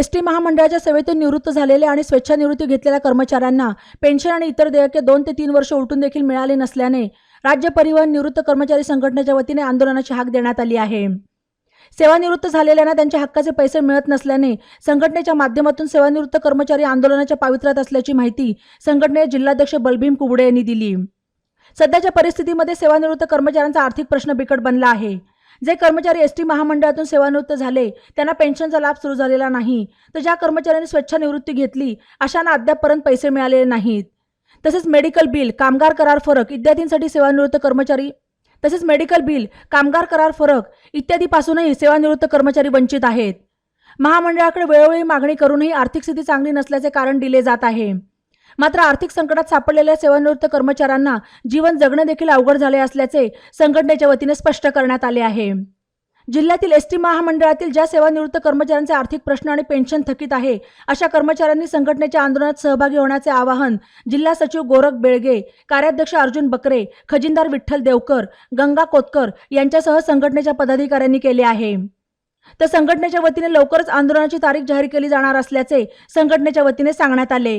S T महामंडळाच्या सेवेतून निवृत्त झालेले आणि स्वेच्छानिवृत्ती घेतलेल्या कर्मचाऱ्यांना पेन्शन आणि इतर देयके दोन ते तीन वर्ष उलटून देखील मिळाले नसल्याने राज्य परिवहन निवृत्त कर्मचारी संघटनेच्या वतीने आंदोलनाची हाक देण्यात आली आहे. सेवानिवृत्त झालेल्यांना त्यांच्या हक्काचे पैसे मिळत नसल्याने संघटनेच्या माध्यमातून सेवानिवृत्त कर्मचारी आंदोलनाच्या पावित्र्यात असल्याची माहिती संघटनेचे जिल्हाध्यक्ष बलभीम कुबडे यांनी दिली. सध्याच्या परिस्थितीमध्ये सेवानिवृत्त कर्मचाऱ्यांचा आर्थिक प्रश्न बिकट बनला आहे. जे कर्मचारी एस टी महामंडळातून सेवानिवृत्त झाले त्यांना पेन्शनचा लाभ सुरू झालेला नाही. तर ज्या कर्मचाऱ्यांनी स्वेच्छानिवृत्ती घेतली अशांना अद्यापपर्यंत पैसे मिळालेले नाहीत. तसेच मेडिकल बिल कामगार करार फरक इत्यादींसाठी सेवानिवृत्त कर्मचारी तसेच मेडिकल बिल कामगार करार फरक इत्यादीपासूनही सेवानिवृत्त कर्मचारी वंचित आहेत. महामंडळाकडे वेळोवेळी मागणी करूनही आर्थिक स्थिती चांगली नसल्याचे कारण दिले जात आहे. मात्र आर्थिक संकटात सापडलेल्या सेवानिवृत्त कर्मचाऱ्यांना जीवन जगणे देखील अवघड झाले असल्याचे संघटनेच्या वतीने स्पष्ट करण्यात आले आहे. जिल्ह्यातील एस टी महामंडळातील ज्या सेवानिवृत्त कर्मचाऱ्यांचे आर्थिक प्रश्न आणि पेन्शन थकीत आहे अशा कर्मचाऱ्यांनी संघटनेच्या आंदोलनात सहभागी होण्याचे आवाहन जिल्हा सचिव गोरख बेळगे कार्याध्यक्ष अर्जुन बकरे खजिनदार विठ्ठल देवकर गंगा कोतकर यांच्यासह संघटनेच्या पदाधिकाऱ्यांनी केले आहे. तर संघटनेच्या वतीने लवकरच आंदोलनाची तारीख जाहीर केली जाणार असल्याचे संघटनेच्या वतीने सांगण्यात आले.